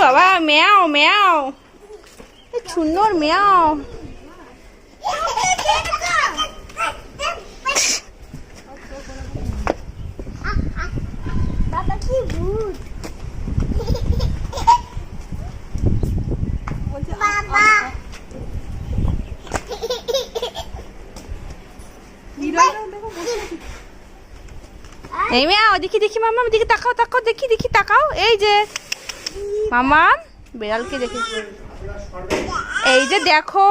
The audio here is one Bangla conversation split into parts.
বাবা মেয়াও মেয়াও। সুন্দর মেয়াও। বাবা কি ভূত বাবা। এই মেয়াও দেখি দেখি মামা দেখি তাকাও তাকাও দেখি দেখি তাকাও। এই যে মামা বিড়ালকে দেখি। এই যে দেখো।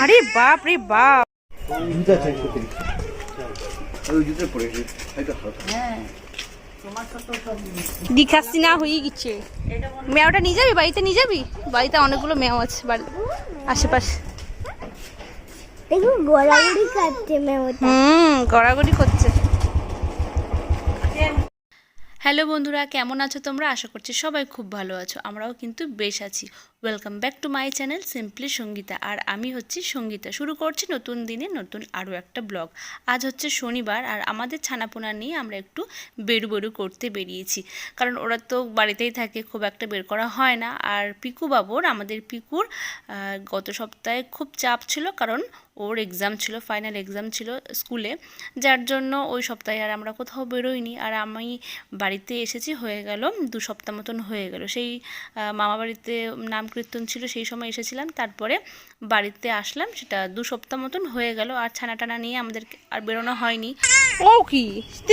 আরে বাপ। রে বাপ জুতা চেঞ্জ করতে দিচ্ছি ওই জুতো পড়েছে হয়তো হালকা দিখাচ্ছি না হয়ে গেছে। মেয়াওটা নিয়ে যাবি? বাড়িতে নিয়ে যাবি? বাড়িতে অনেকগুলো মেয়াও আছে বাড়িতে আশেপাশে। দেখো গোড়াগুড়ি কাটছে মেমোটা হুম গড়াগড়ি করছে। হ্যালো বন্ধুরা, কেমন আছো তোমরা? আশা করছি সবাই খুব ভালো আছো, আমরাও কিন্তু বেশ আছি। Welcome back to my channel simply Sangeeta আর আমি হচ্ছি সঙ্গীতা। শুরু করছি নতুন দিনে নতুন আরও একটা ব্লগ। আজ হচ্ছে শনিবার, আর আমাদের ছানাপোনা নিয়ে আমরা একটু বেরু বেরু করতে বেরিয়েছি। কারণ ওরা তো বাড়িতেই থাকে, খুব একটা বের করা হয় না। আর পিকু বাবুর আমাদের পিকুর গত সপ্তাহে খুব চাপ ছিল, কারণ ওর এক্সাম ছিল ফাইনাল এক্সাম ছিল স্কুলে যার জন্য ওই সপ্তাহে আর আমরা কোথাও বেরোইনি। আর আমি বাড়িতে এসেছি হয়ে গেল দু সপ্তাহ মতন হয়ে গেল। সেই মামা বাড়িতে নাম কীর্তন ছিল সেই সময় এসেছিলাম। তারপরে বাড়িতে আসলাম সেটা দু সপ্তাহ মতন হয়ে গেল। আর ছানা টানা নিয়ে আমাদের আর বেরোনো হয়নি। ও কি?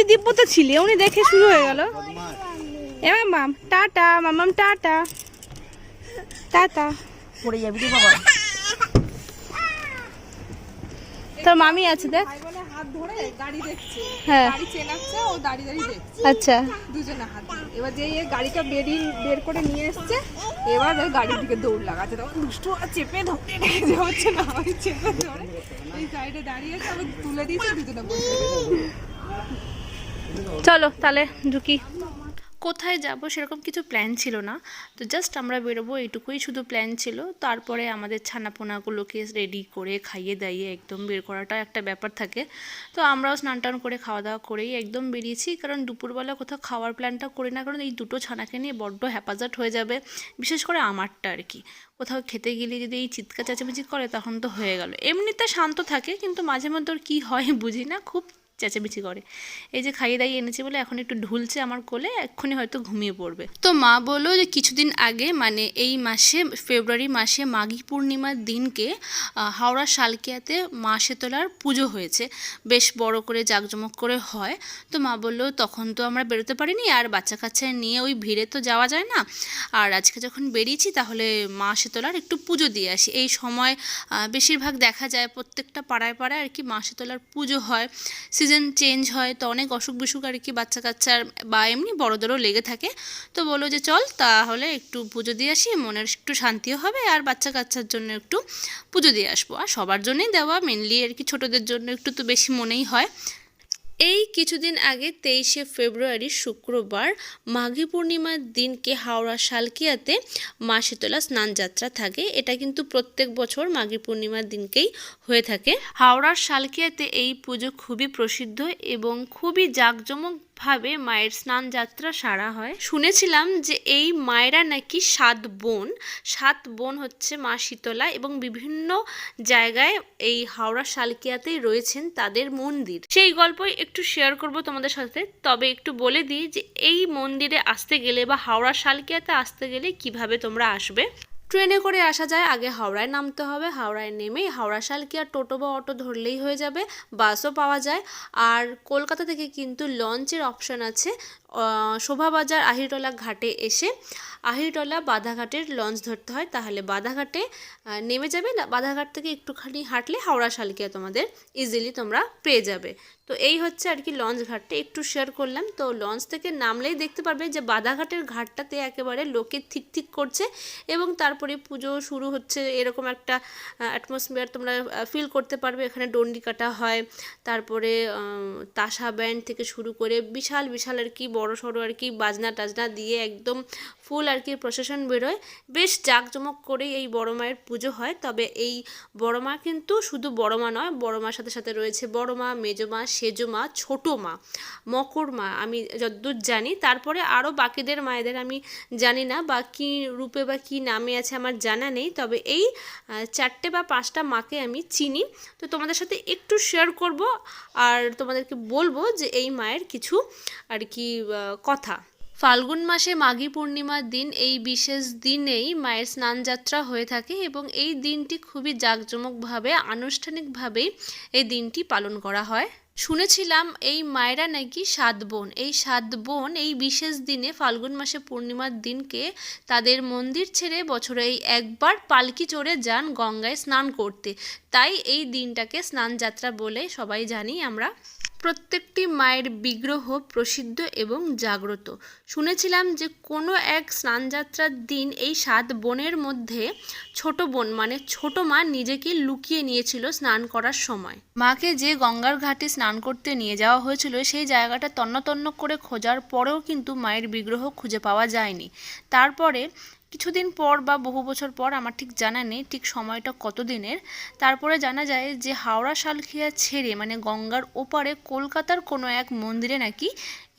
দিব্য তো ছিলে উনি দেখে শুরু হয়ে গেল। এ মাম টাটা মামাম টাটা। টাটা। পড়ে যাবি রে বাবা। তোর মামি আছে দেখ। বলে হাত ধরে গাড়ি দেখছে। হ্যাঁ। গাড়ি চেনাচ্ছে ও দাঁড়িয়ে দাঁড়িয়ে দেখছে। আচ্ছা। দুজনে হাত ধরে। এবার যে গাড়িটা বেরিয়ে বের করে নিয়ে এসছে এবার ওই গাড়ির দিকে দৌড় লাগাচ্ছে। তখন দুষ্টু আর চেপে ধরে রেখে হচ্ছে না? ওই চেপে ধরে এই সাইডে দাঁড়িয়েছে আবার তুলে দিয়েছে দুজনে বসে। চলো তাহলে ঢুকি। কোথায় যাব সেরকম কিছু প্ল্যান ছিল না। তো জাস্ট আমরা বেরোবো, এইটুকুই শুধু প্ল্যান ছিল। তারপরে আমাদের ছানাপোনাগুলোকে রেডি করে খাইয়ে দাইয়ে একদম বের করাটা একটা ব্যাপার থাকে। তো আমরাও স্নান টান করে খাওয়া দাওয়া করেই একদম বেরিয়েছি। কারণ দুপুরবেলা কোথাও খাওয়ার প্ল্যানটা করি না। কারণ এই দুটো ছানাকে নিয়ে বড্ড হ্যাপাজার্ট হয়ে যাবে, বিশেষ করে আমারটা আর কি। কোথাও খেতে গেলে যদি এই চিৎকার চেঁচামেচি করে, তখন তো হয়ে গেল। এমনিতে শান্ত থাকে, কিন্তু মাঝে মধ্যে ওর কী হয় বুঝি না। খুব চেঁচামেচি করে। এই যে খাইয়ে দাইয়ে এনেছি বলে এখন একটু ঢুলছে আমার কোলে, এক্ষুনি হয়তো ঘুমিয়ে পড়বে। তো মা বলল যে কিছুদিন আগে মানে এই মাসে, ফেব্রুয়ারি মাসে মাঘী পূর্ণিমার দিনকে হাওড়া শালকিয়াতে মা শীতলার পুজো হয়েছে। বেশ বড় করে জাঁকজমক করে হয়। তো মা বলল, তখন তো আমরা বেরোতে পারিনি, আর বাচ্চা কাচ্চা নিয়ে ওই ভিড়ে তো যাওয়া যায় না। আর আজকে যখন বেরিয়েছি, তাহলে মা শীতলার একটু পুজো দিয়ে আসি। এই সময় বেশিরভাগ দেখা যায় প্রত্যেকটা পাড়ায় পাড়ায় আর কি মা শীতলার পুজো হয়। সিজন চেঞ্জ হয়, তো অনেক অসুখ বিসুখ আর কি বাচ্চা কাচ্চার বা এমনি বড়দেরও লেগে থাকে। তো বলো যে চল তাহলে একটু পুজো দিয়ে আসি, মনের একটু শান্তিও হবে আর বাচ্চা কাচ্চার জন্য একটু পুজো দিয়ে আসব। আর সবার জন্যই দেওয়া মেনলি আর কি ছোটোদের জন্য একটু তো বেশি মনেই হয়। এই কিছুদিন আগে তেইশে ফেব্রুয়ারি শুক্রবার মাঘী পূর্ণিমার দিনকে হাওড়া শালকিয়াতে মা শীতলা স্নানযাত্রা থাকে। এটা কিন্তু প্রত্যেক বছর মাঘী পূর্ণিমার দিনকেই হয়ে থাকে। হাওড়ার শালকিয়াতে এই পুজো খুবই প্রসিদ্ধ এবং খুবই জাঁকজমকভাবে মায়ের স্নান যাত্রা সারা হয়। শুনেছিলাম যে এই মায়েরা নাকি সাত বোন। সাত বোন হচ্ছে মা শীতলা এবং বিভিন্ন জায়গায় এই হাওড়া শালকিয়াতেই রয়েছেন তাদের মন্দির। সেই গল্পই একটু শেয়ার করব তোমাদের সাথে। তবে একটু বলে দিই যে এই মন্দিরে আসতে গেলে বা হাওড়া শালকিয়াতে আসতে গেলে কীভাবে তোমরা আসবে? ট্রেনে করে আসা যায়। আগে হাওড়ায় নামতে হবে। হাওড়ায় নেমে হাওড়া শালকিয়া টোটো বা অটো ধরলেই হয়ে যাবে। বাসও পাওয়া যায়। আর কলকাতা থেকে কিন্তু লঞ্চের অপশন আছে। শোভাবাজার আহিরটলা ঘাটে এসে আহিরটলা বাধাঘাটের লঞ্চ ধরতে হয়। তাহলে বাধাঘাটে নেমে যাবে। বাধাঘাট থেকে একটুখানি হাঁটলে হাওড়া শালকিয়া তোমাদের ইজিলি তোমরা পেয়ে যাবে। তো এই হচ্ছে আর কি লঞ্চ ঘাটটা। একটু শেয়ার করলাম। তো লঞ্চ থেকে নামলেই দেখতে পারবে যে বাদাঘাটের ঘাটটাতে একেবারে লোকে থিক থিক করছে এবং তারপরে পুজো শুরু হচ্ছে। এরকম একটা অ্যাটমসফিয়ার তোমরা ফিল করতে পারবে। এখানে ডন্ডি কাটা হয়। তারপরে তাসা ব্যান্ড থেকে শুরু করে বিশাল বিশাল আর কি বড় সড়ো আর কি বাজনা টাজনা দিয়ে একদম ফুল আর কি প্রসেশন বেরোয়। বেশ জাঁকজমক করেই এই বড় মায়ের পুজো হয়। তবে এই বড় মা কিন্তু শুধু বড় মা নয়, বড় মার সাথে সাথে রয়েছে বড় মা, মেজো মা সেজো মা, ছোটো মা, মকর মা, আমি যতদূর জানি। তারপরে আরও বাকিদের মায়েদের আমি জানি না বা কী রূপে বা কী নামে আছে আমার জানা নেই। তবে এই চারটে বা পাঁচটা মাকে আমি চিনি। তো তোমাদের সাথে একটু শেয়ার করব আর তোমাদেরকে বলব যে এই মায়ের কিছু আর কি কথা। ফাল্গুন মাসে মাঘী পূর্ণিমার দিন এই বিশেষ দিনেই মায়ের স্নানযাত্রা হয়ে থাকে এবং এই দিনটি খুবই জাঁকজমকভাবে, আনুষ্ঠানিকভাবেই এই দিনটি পালন করা হয়। শুনেছিলাম এই মায়েরা নাকি সাত বোন। এই সাত বোন এই বিশেষ দিনে ফাল্গুন মাসে পূর্ণিমার দিনকে তাদের মন্দির ছেড়ে বছরে এই একবার পালকি চড়ে যান গঙ্গায় স্নান করতে। তাই এই দিনটাকে স্নান যাত্রা বলে সবাই জানি আমরা। প্রত্যেকটি মায়ের বিগ্রহ প্রসিদ্ধ এবং জাগ্রত। শুনেছিলাম যে কোনো এক স্নানযাত্রার দিন এই সাত বোনের মধ্যে ছোট বোন মানে ছোট মা নিজেকে লুকিয়ে নিয়েছিল স্নান করার সময়। মাকে যে গঙ্গার ঘাটে স্নান করতে নিয়ে যাওয়া হয়েছিল, সেই জায়গাটা তন্ন তন্ন করে খোঁজার পরেও কিন্তু মায়ের বিগ্রহ খুঁজে পাওয়া যায়নি। তারপরে কিছুদিন পর বা বহু বছর পর, আমার ঠিক জানা নেই ঠিক সময়টা কত দিনের তারপরে জানা যায় যে হাওড়া শালখিয়া ছেড়ে মানে গঙ্গার ওপারে কলকাতার কোনো এক মন্দিরে নাকি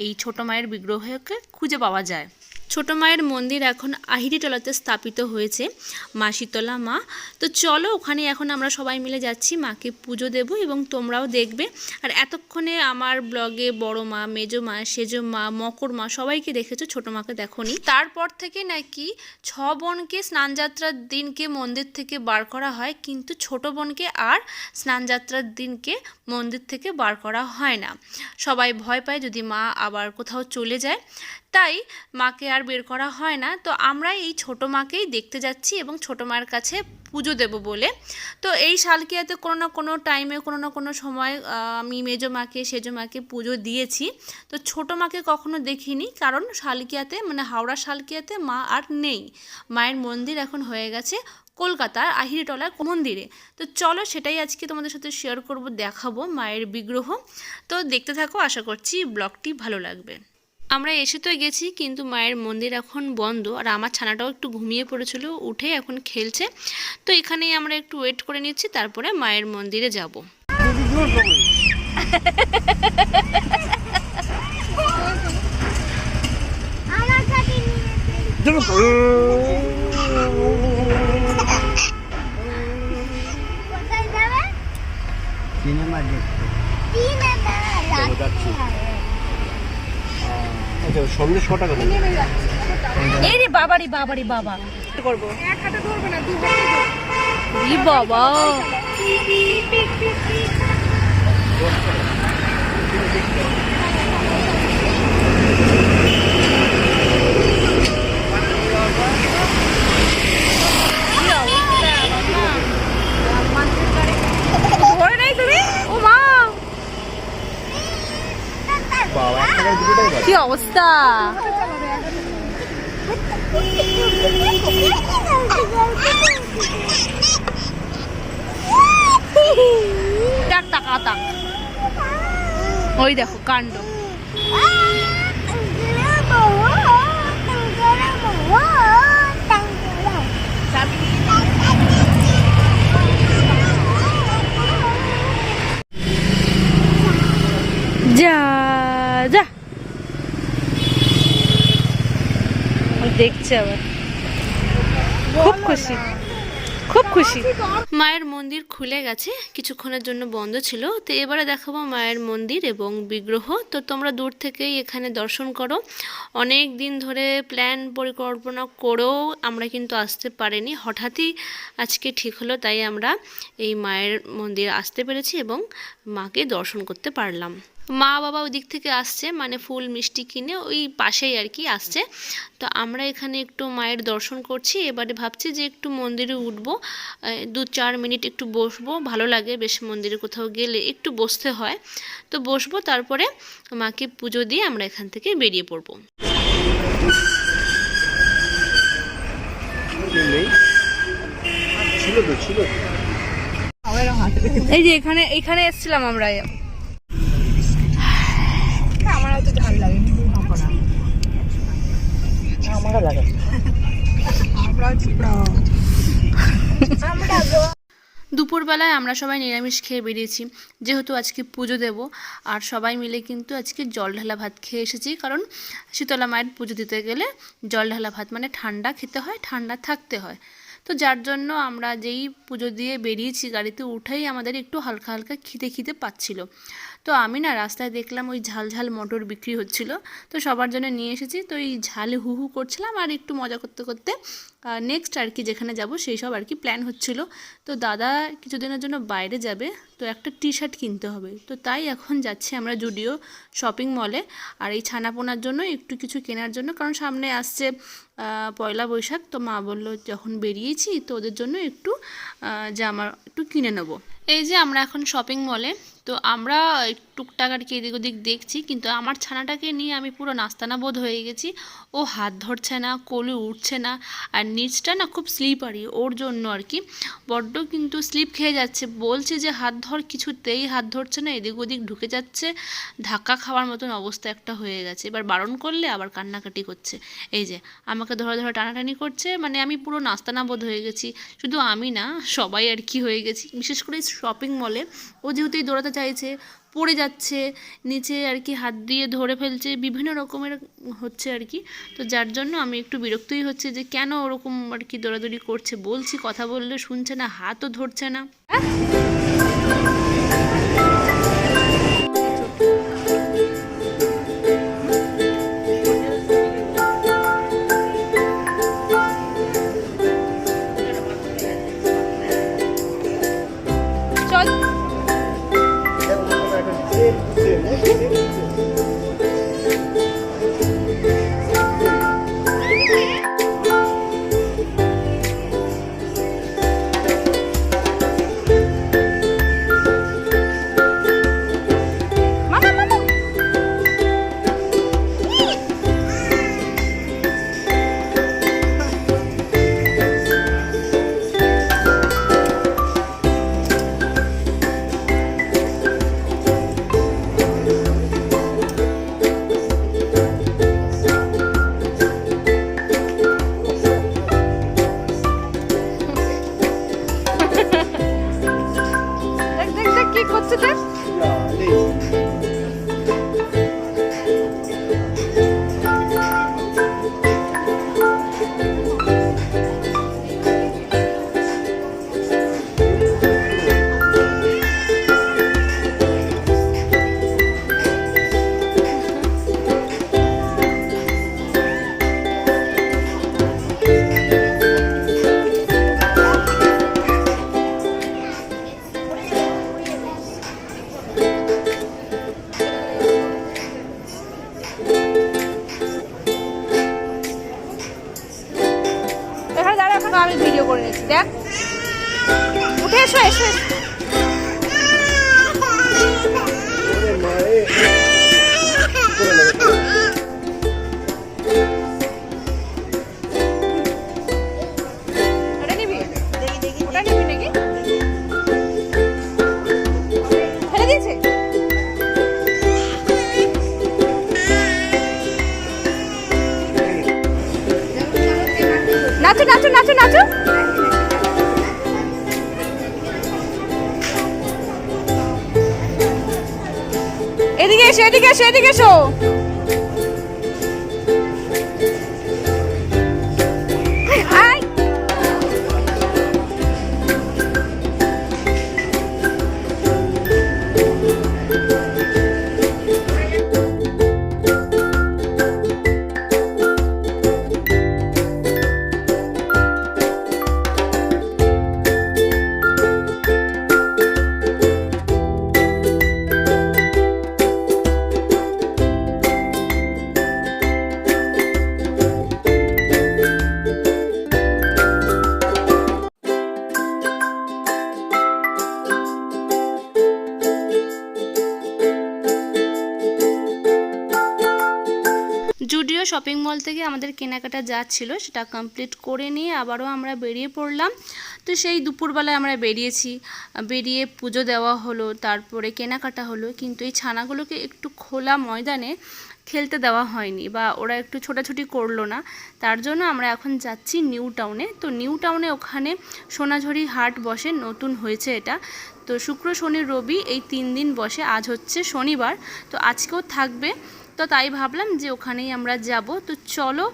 এই ছোটো মায়ের বিগ্রহকে খুঁজে পাওয়া যায়। ছোট মায়ের মন্দির এখন আহিরিটলাতে স্থাপিত হয়েছে, মা শীতলা মা। তো চলো ওখানে এখন আমরা সবাই মিলে যাচ্ছি, মাকে পুজো দেব এবং তোমরাও দেখবে। আর এতক্ষণে আমার ব্লগে বড় মা, মেজো মা, সেজো মা, মকর মা সবাইকে দেখেছ, ছোট মাকে দেখোনি। তারপর থেকে নাকি ছ বোনকে স্নানযাত্রার দিনকে মন্দির থেকে বার করা হয়, কিন্তু ছোট বোনকে আর স্নানযাত্রার দিনকে মন্দির থেকে বার করা হয় না। সবাই ভয় পায় যদি মা আবার কোথাও চলে যায়। তাই মাকে আর বের করা হয় না। তো আমরা এই ছোট মাকেই দেখতে যাচ্ছি এবং ছোট মায়ের কাছে পুজো দেব বলে। তো এই শালকিয়াতে কোনো না কোনো টাইমে কোনো না কোনো সময় আমি মেজো মাকে, সেজো মাকে পুজো দিয়েছি। তো ছোট মাকে কখনো দেখিনি কারণ শালকিয়াতে মানে হাওড়া শালকিয়াতে মা আর নেই। মায়ের মন্দির এখন হয়ে গেছে কলকাতার আহিরিটলার মন্দিরে। তো চলো সেটাই আজকে তোমাদের সাথে শেয়ার করব, দেখাবো মায়ের বিগ্রহ। তো দেখতে থাকো, আশা করছি ব্লগটি ভালো লাগবে। আমরা এসে তো গেছি কিন্তু মায়ের মন্দির এখন বন্ধ। আর আমার ছানাটাও একটু ঘুমিয়ে পড়েছিল উঠে এখন খেলছে। তো এখানেই আমরা একটু ওয়েট করে নিচ্ছি তারপরে মায়ের মন্দিরে যাব। সিনেমা দেখতে। আচ্ছা সন্দেশ ক টাকা দেবে নেমে যাচ্ছে এই রে বাবা রে বাবা করব এক হাতে ধরবে না দু হাতে ধরবে। ই বাবা ধরে নাই তুমি ও মা বাবা এক টাকায় দুটো টাকা কি অবস্থা টাক টাকা টাক ওই দেখো কাণ্ড যা যা দেখছে আবার। খুব খুশি। খুব খুশি। মায়ের মন্দির খুলে গেছে, কিছুক্ষণের জন্য বন্ধ ছিল। তো এবারে দেখাবো মায়ের মন্দির এবং বিগ্রহ। তো তোমরা দূর থেকেই এখানে দর্শন করো। অনেক দিন ধরে প্ল্যান পরিকল্পনা করেও আমরা কিন্তু আসতে পারিনি। হঠাৎই আজকে ঠিক হলো, তাই আমরা এই মায়ের মন্দির আসতে পেরেছি এবং মাকে দর্শন করতে পারলাম। মা বাবা ওই দিক থেকে আসছে মানে ফুল মিষ্টি কিনে ওই পাশেই আর কি আসছে। তো আমরা এখানে একটু মায়ের দর্শন করছি এবারে ভাবছি যে একটু মন্দিরে উঠবো দু চার মিনিট একটু বসবো ভালো লাগে বেশ মন্দিরে কোথাও গেলে একটু বসতে হয়। তো বসবো তারপরে মাকে পুজো দিয়ে আমরা এখান থেকে বেরিয়ে পড়ব। এই যে এখানে এখানে এসেছিলাম আমরা। আমার লাগে আমারও দুপুরবেলায় আমরা সবাই নিরামিষ খেয়ে বেরিয়েছি। যেহেতু আজকে পুজো দেব আর সবাই মিলে কিন্তু আজকে জল ঢালা ভাত খেয়ে এসেছি। কারণ শীতলা মায়ের পুজো দিতে গেলে জল ঢালা ভাত মানে ঠান্ডা খেতে হয় ঠান্ডা থাকতে হয়। তো যার জন্য আমরা যেই পুজো দিয়ে বেরিয়েছি গাড়িতে উঠেই আমাদের একটু হালকা হালকা খিদে খিদে পাচ্ছিল। তো আমি না রাস্তায় দেখলাম ওই ঝাল ঝাল মটর বিক্রি হচ্ছিল। তো সবার জন্য নিয়ে এসেছি। তো এই ঝালে হু হু করছিলাম আর একটু মজা করতে করতে নেক্সট আর কি যেখানে যাব সেই সব আর কি প্ল্যান হচ্ছিল। তো দাদা কিছুদিনের জন্য বাইরে যাবে, তো একটা টি শার্ট কিনতে হবে। তো তাই এখন যাচ্ছি আমরা জুডিও শপিং মলে আর এই ছানাপোনার জন্য একটু কিছু কেনার জন্য, কারণ সামনে আসছে পয়লা বৈশাখ। তো মা বলল যখন বেরিয়েছি, তো ওদের জন্য একটু জামা একটু কিনে নেব। এই যে আমরা এখন শপিং মলে তো আমরা টুকটাক আর কি এদিক ওদিক দেখছি, কিন্তু আমার ছানাটাকে নিয়ে আমি পুরো নাস্তানা বোধ হয়ে গেছি। ও হাত ধরছে না, কোলে উঠছে না, আর নিচটা না খুব স্লিপারি ওর জন্য আর কি। বড্ড কিন্তু স্লিপ খেয়ে যাচ্ছে, বলছে যে হাত ধর, কিছুতেই হাত ধরছে না, এদিক ওদিক ঢুকে যাচ্ছে। ধাক্কা খাওয়ার মতন অবস্থা একটা হয়ে গেছে। এবার বারণ করলে আবার কান্নাকাটি করছে। এই যে, আমাকে ধরে ধরে টানাটানি করছে মানে আমি পুরো নাস্তানা বোধ হয়ে গেছি। শুধু আমি না, সবাই আর কি হয়ে গেছি। বিশেষ করে শপিং মলে ও যেহেতু এই দৌড়াতে চাইছে পড়ে যাচ্ছে, নিচে আর কি হাত দিয়ে ধরে ফেলছে, বিভিন্ন রকমের হচ্ছে আর কি। তো যার জন্য আমি একটু বিরক্তই হচ্ছে যে কেন ওরকম আর কি দৌড়াদৌড়ি করছে, বলছি কথা বললে শুনছে না, হাতও ধরছে না। দেখ দেখ দেখ কি করছে দেখ ভিডিও এদিকে এসো এদিকে জুডিও শপিং মল থেকে আমাদের কেনাকাটা যা ছিল সেটা কমপ্লিট করে নিয়ে আবারও আমরা বেরিয়ে পড়লাম। তো সেই দুপুরবেলায় আমরা বেরিয়েছি। বেরিয়ে পুজো দেওয়া হলো, তারপরে কেনাকাটা হলো। কিন্তু এই ছানাগুলোকে একটু খোলা ময়দানে খেলতে দেওয়া হয়নি বা ওরা একটু ছোটাছুটি করল না। তার জন্য আমরা এখন যাচ্ছি নিউ টাউনে। তো নিউ টাউনে ওখানে সোনাঝুরি হাট বসে, নতুন হয়েছে এটা। তো শুক্র, শনি, রবি এই তিন দিন বসে। আজ হচ্ছে শনিবার। তো আজকেও থাকবে তো তাই ভাবলাম যে ওখানেই আমরা যাব। তো চলো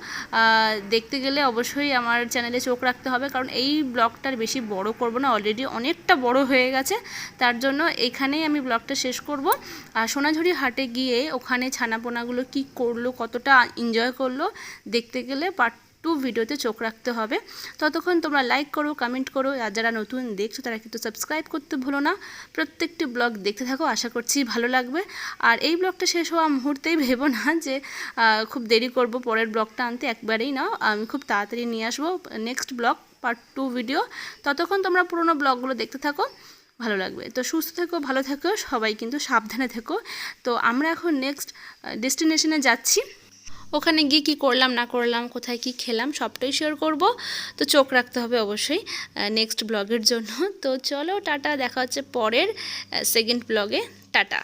দেখতে গেলে অবশ্যই আমার চ্যানেলে চোখ রাখতে হবে, কারণ এই ব্লগটার বেশি বড় করব না অলরেডি অনেকটা বড় হয়ে গেছে। তার জন্য এখানেই আমি ব্লগটা শেষ করব। আর সোনাঝুরি হাটে গিয়ে ওখানে ছানাপোনাগুলো কি করল, কতটা এনজয় করল, দেখতে গেলে পার্ট টু ভিডিওতে চোখ রাখতে হবে। ততক্ষণ তোমরা লাইক করো কমেন্ট করো, আর যারা নতুন দেখছ তারা কিন্তু সাবস্ক্রাইব করতে ভুলো না। প্রত্যেকটি ব্লগ দেখতে থাকো, আশা করছি ভালো লাগবে। আর এই ব্লগটা শেষ হওয়া মুহূর্তেই ভেবো না যে খুব দেরি করব পরের ব্লগটা আনতে, একবারেই না আমি খুব তাড়াতাড়ি নিয়ে আসব next blog part two video ততক্ষণ তোমরা পুরোনো ব্লগগুলো দেখতে থাকো, ভালো লাগবে। তো সুস্থ থেকো, ভালো থেকো, সবাই কিন্তু সাবধানে থেকো। তো আমরা এখন নেক্সট ডেস্টিনেশনে যাচ্ছি। ওখানে গিয়ে কী করলাম, না করলাম, কোথায় কি খেলাম, সবটাই শেয়ার করব। তো চোখ রাখতে হবে অবশ্যই নেক্সট ব্লগের জন্য। তো চলো, টাটা, দেখা হচ্ছে পরের সেকেন্ড ব্লগে টাটা।